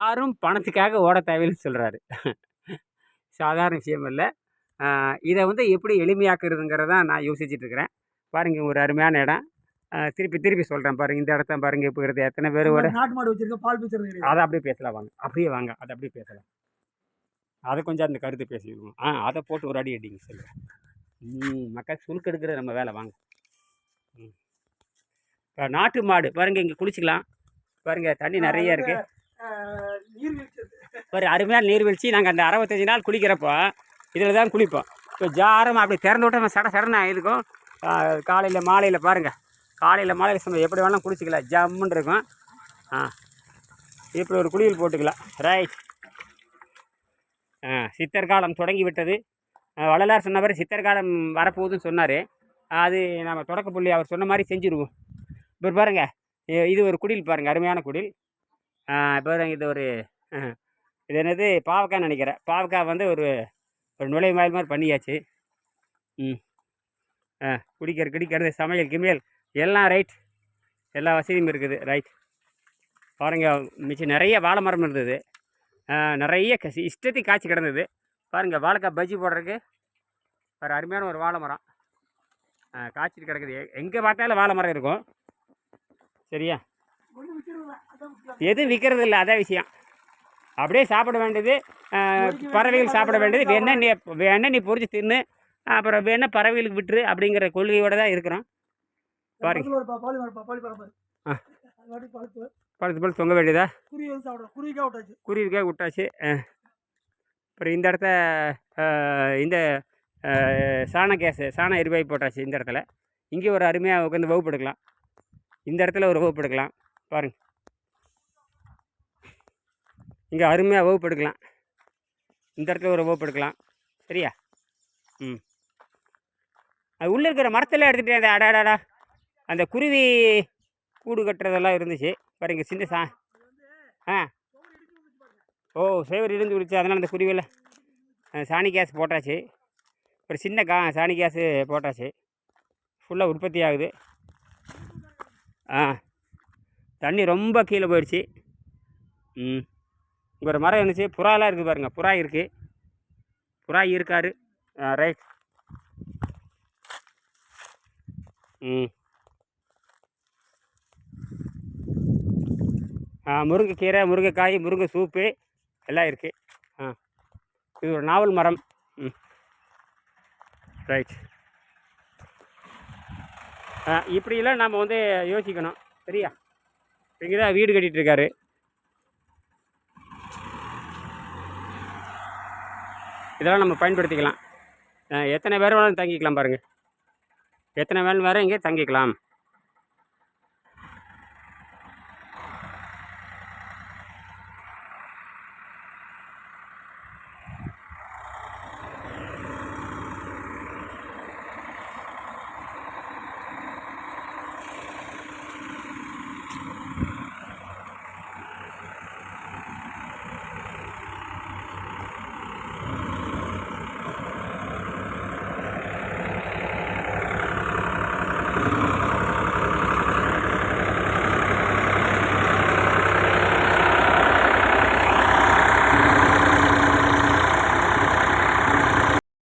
யாரும் பணத்துக்காக ஓட தேவையில்லைன்னு சொல்கிறாரு சாதாரண விஷயம் இல்லை. இதை வந்து எப்படி எளிமையாக்குறதுங்கிறத நான் யோசிச்சுட்டு இருக்கிறேன். பாருங்க ஒரு அருமையான இடம். திருப்பி திருப்பி சொல்கிறேன் பாருங்க. இந்த இடத்த பாருங்க இப்போ இருக்கிறது எத்தனை பேர் ஓட நாட்டு மாடு வச்சிருக்க பால் பீச்சர் கிடையாது அதை அப்படியே பேசலாம் வாங்க. அப்படியே வாங்க. அதை அப்படியே பேசலாம். அதை கொஞ்சம் அந்த கருத்து பேசிடுவோம் ஆ அதை போட்டு ஒரு அடி அடிங்க சொல்லுங்கள் மக்கள் சுருக்கு எடுக்கிறது நம்ம வேலை. வாங்க. நாட்டு மாடு. பாருங்க இங்கே குளிச்சுக்கலாம். பாருங்க தண்ணி நிறைய இருக்கு. நீர்வீழ்ச்சி ஒரு அருமையான நீர்வீழ்ச்சி நாங்கள் அந்த அறுபத்தஞ்சி நாள் குளிக்கிறப்போ இதில் தான் குளிப்போம். இப்போ ஜாரம் அப்படி திறந்து விட்டோம் சட சடனா இருக்கும் காலையில் மாலையில் பாருங்கள் காலையில் மாலையில் சமயம் எப்படி வேணாலும் குளிச்சிக்கலாம் ஜம்முன்னு இருக்கும். ஆ இப்படி ஒரு குளியல் போட்டுக்கலாம். ரைட் ஆ சித்தர் காலம் தொடங்கி விட்டது. வள்ளலார் சொன்ன சித்தர் காலம் வரப்போகுதுன்னு சொன்னார். அது நம்ம தொடக்க புள்ளி அவர் சொன்ன மாதிரி செஞ்சுருவோம். இப்போ பாருங்கள் இது ஒரு குடில் பாருங்கள் அருமையான குடில். இப்போ இது ஒரு இது என்னது பாவக்காய் நினைக்கிறேன். பாவக்காய் வந்து ஒரு ஒரு நுழைவு மாதிரி மாதிரி பண்ணியாச்சு. ம். ஆ குடிக்கிற குடிக்கிறது சமையல் கிமையல் எல்லாம் ரைட் எல்லா வசதியும் இருக்குது ரைட் பாருங்க மிச்சம் நிறைய வாழை மரம் இருந்தது. நிறைய கசி இஷ்டத்துக்கு காய்ச்சி கிடந்தது. பாருங்கள் வாழைக்காய் பஜ்ஜி போடுறதுக்கு ஒரு அருமையான ஒரு வாழை மரம். காய்ச்சிட்டு கிடக்குது. எங்கே பார்த்தாலும் வாழை மரம் இருக்கும். சரியா? எதுவும் விற்கிறது இல்லை அதான் விஷயம். அப்படியே சாப்பிட வேண்டியது பறவைகள் சாப்பிட வேண்டியது. வேணா நீ வேணா நீ பொறிச்சு தின்னு அப்புறம் வேணா பறவைகளுக்கு விட்டுரு அப்படிங்கிற கொள்கையோட தான் இருக்கிறோம். பாருங்க. பழுத்து பழுத்து தொங்க வேண்டியதா? குருவிக்காக விட்டாச்சு. அப்புறம் இந்த இடத்த இந்த சாண கேஸு சாண எரிவாயு போட்டாச்சு இந்த இடத்துல. இங்கே ஒரு அருமையாக உட்காந்து வகுப்பு எடுக்கலாம். இந்த இடத்துல ஒரு வகுப்பு எடுக்கலாம். பாருங்க. இங்கே அருமையாக வகுப்பு எடுக்கலாம் இந்த இடத்துல ஒரு வகுப்பு எடுக்கலாம் சரியா? ம். அது உள்ளே இருக்கிற மரத்தில் எடுத்துகிட்டு அந்த அடாடாடா அந்த குருவி கூடு கட்டுறதெல்லாம் இருந்துச்சு. பாருங்க சின்ன சா ஆ. ஓ சேவர் இருந்து விடுச்சு அதனால் அந்த குருவியில் சாணி கேஸ் போட்டாச்சு. ஒரு சின்ன கா சாணி கேஸு போட்டாச்சு. ஃபுல்லாக உற்பத்தி ஆகுது. ஆ. தண்ணி ரொம்ப கீழே போயிடுச்சு. ம். இங்கே ஒரு மரம் இருந்துச்சு. புறாலாம் இருக்குது பாருங்கள் புறா இருக்குது புறா இருக்காரு. ஆ ரைட் ம். ஆ முருங்கைக்கீரை முருங்கைக்காய் முருங்கை சூப்பு எல்லாம் இருக்குது ஆ இது ஒரு நாவல் மரம். ம். ரைட் ஆ இப்படியெல்லாம் நம்ம வந்து யோசிக்கணும். சரியா? இங்கே தான் வீடு கட்டிகிட்டு இதெல்லாம் நம்ம பயன்படுத்திக்கலாம். ஆ, எத்தனை பேர் வேணாலும் தங்கிக்கலாம் பாருங்கள் எத்தனை வேணும் வேறு இங்கே தங்கிக்கலாம்.